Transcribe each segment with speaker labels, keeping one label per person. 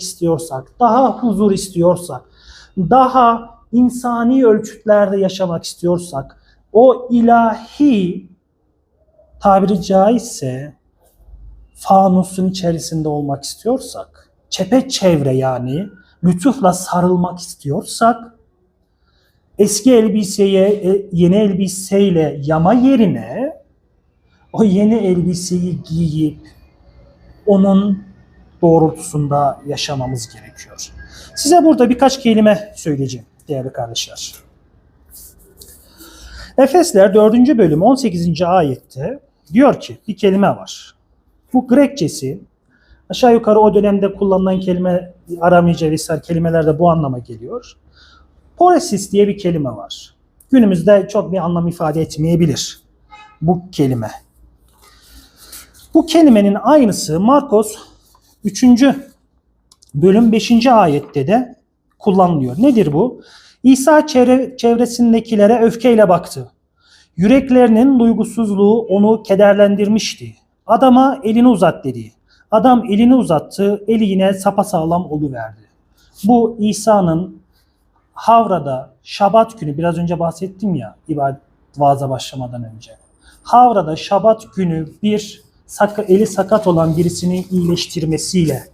Speaker 1: istiyorsak, daha huzur istiyorsak, daha insani ölçütlerde yaşamak istiyorsak, o ilahi tabiri caizse fanusun içerisinde olmak istiyorsak, çepeçevre yani lütufla sarılmak istiyorsak, eski elbiseye e, yeni elbiseyle yama yerine o yeni elbiseyi giyip onun doğrultusunda yaşamamız gerekiyor. Size burada birkaç kelime söyleyeceğim değerli kardeşler. Efesler 4. bölüm 18. ayette diyor ki bir kelime var. Bu Grekçesi aşağı yukarı o dönemde kullanılan kelime Aramice vesaire kelimeler de bu anlama geliyor. Poresis diye bir kelime var. Günümüzde çok bir anlam ifade etmeyebilir bu kelime. Bu kelimenin aynısı Markos 3. bölüm 5. ayette de kullanılıyor. Nedir bu? İsa çevre, çevresindekilere öfkeyle baktı. Yüreklerinin duygusuzluğu onu kederlendirmişti. Adama elini uzat dedi. Adam elini uzattı, eli yine sapasağlam oluverdi. Bu İsa'nın Havra'da Şabat günü biraz önce bahsettim ya ibadet vaaza başlamadan önce. Havra'da Şabat günü bir eli sakat olan birisini iyileştirmesiyle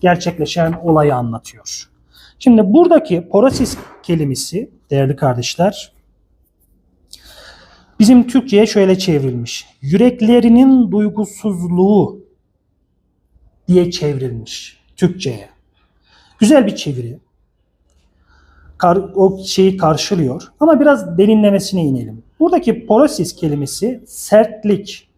Speaker 1: gerçekleşen olayı anlatıyor. Şimdi buradaki porosis kelimesi değerli kardeşler bizim Türkçe'ye şöyle çevrilmiş. Yüreklerinin duygusuzluğu diye çevrilmiş Türkçe'ye. Güzel bir çeviri. Kar- o şeyi karşılıyor. Ama biraz derinlemesine inelim. Buradaki porosis kelimesi sertlik.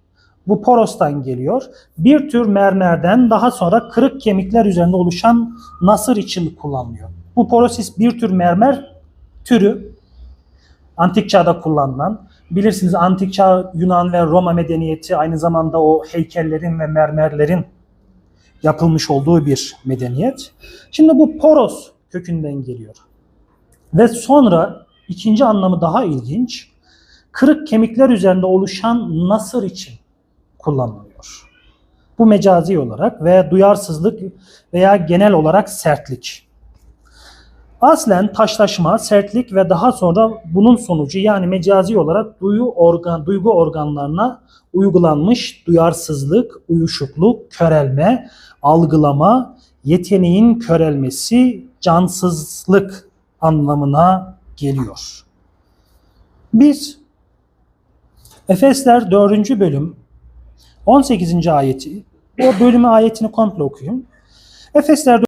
Speaker 1: Bu porostan geliyor. Bir tür mermerden daha sonra kırık kemikler üzerinde oluşan nasır için kullanılıyor. Bu porosis bir tür mermer türü. Antik çağda kullanılan. Bilirsiniz antik çağ Yunan ve Roma medeniyeti aynı zamanda o heykellerin ve mermerlerin yapılmış olduğu bir medeniyet. Şimdi bu poros kökünden geliyor. Ve sonra ikinci anlamı daha ilginç. Kırık kemikler üzerinde oluşan nasır için kullanılıyor. Bu mecazi olarak ve duyarsızlık veya genel olarak sertlik. Aslen taşlaşma, sertlik ve daha sonra bunun sonucu yani mecazi olarak duyu organ, duygu organlarına uygulanmış duyarsızlık, uyuşukluk, körelme, algılama, yeteneğin körelmesi, cansızlık anlamına geliyor. Biz Efesler 4. bölüm 18. ayeti o bölümü ayetini komple okuyun. Efesler